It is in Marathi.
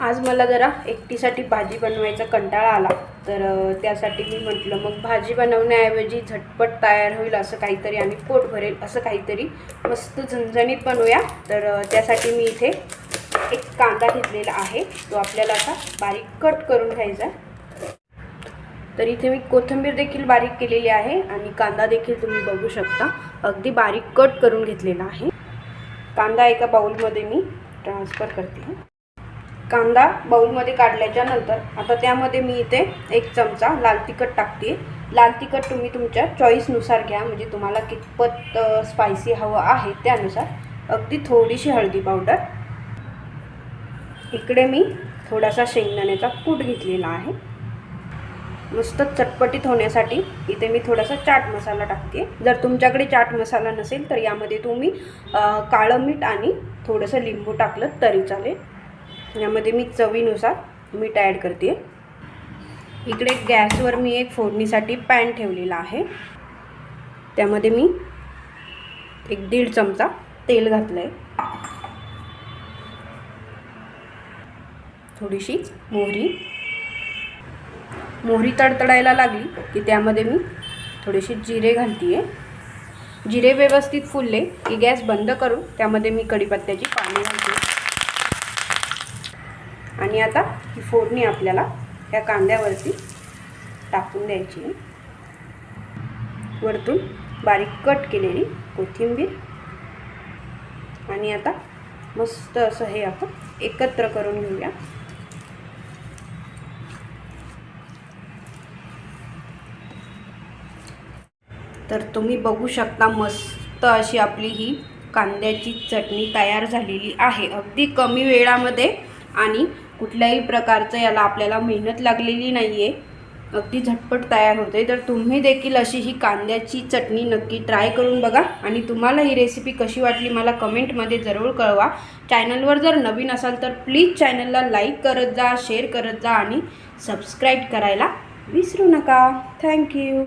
आज मला जरा एकटीसाठी भाजी बनवायचा कंटाळा आला. तर त्यासाठी मी म्हटलं मग भाजी बनवण्याऐवजी झटपट तयार होईल असं काहीतरी आणि पोट भरेल असं काहीतरी मस्त झणझणीत बनवूया. तर त्यासाठी मी इथे एक कांदा घेतलेला आहे. तो आपल्याला असा बारीक कट करून घ्यायचा तर इथे मी कोथिंबीर देखील बारीक केलेली आहे आणि कांदा देखील तुम्ही बघू शकता. अगदी बारीक कट करून घेतलेला आहे. कांदा एका बाऊलमध्ये मी ट्रान्सफर करते. कांदा बाऊलमध्ये काढल्याच्या नंतर आता त्यामध्ये मी इथे एक चमचा लाल तिखट टाकते. लाल तिखट तुम्ही तुमच्या चॉईसनुसार घ्या म्हणजे तुम्हाला कितपत स्पायसी हवं आहे त्यानुसार. अगदी थोडीशी हळदी पावडर इकडे मी थोडासा शेंगदाण्याचा कूट घेतलेला आहे. मस्त चटपटीत होण्यासाठी इथे मी थोडासा चाट मसाला टाकते. जर तुमच्याकडे चाट मसाला नसेल तर यामध्ये तुम्ही काळं मीठ आणि थोडंसं लिंबू टाकलं तरी चालेल. यामध्ये मी चवीनुसार मीठ ॲड करते. इकडे गॅसवर मी एक फोडणीसाठी पॅन ठेवलेला आहे. त्यामध्ये मी एक दीड चमचा तेल घातलं आहे थोडीशीच मोहरी. मोहरी तडतडायला लागली की त्यामध्ये मी थोडेसे जिरे घालते आहे जिरे व्यवस्थित फुलले की गॅस बंद करून त्यामध्ये मी कढीपत्त्याची पाने घालते. आणि आता ही फोडणी आपल्याला या कांद्यावरती टाकून द्यायची वरतून बारीक कट केलेली कोथिंबीर. आणि आता मस्त असं हे आपण एकत्र करून घेऊया. तर तुम्ही बघू शकता मस्त अशी आपली ही कांद्याची चटणी तयार झालेली आहे. अगदी कमी वेळामध्ये आणि कुठल्याही प्रकारचं याला आपल्याला मेहनत लागलेली नाही आहे अगदी झटपट तयार होते तर तुम्ही देखील अशी ही कांद्याची चटणी नक्की ट्राय करून बघा. आणि तुम्हाला ही रेसिपी कशी वाटली मला कमेंटमध्ये जरूर कळवा. चॅनलवर जर नवीन असाल तर प्लीज चॅनलला लाईक करत जा शेअर करत जा आणि सबस्क्राईब करायला विसरू नका. थँक्यू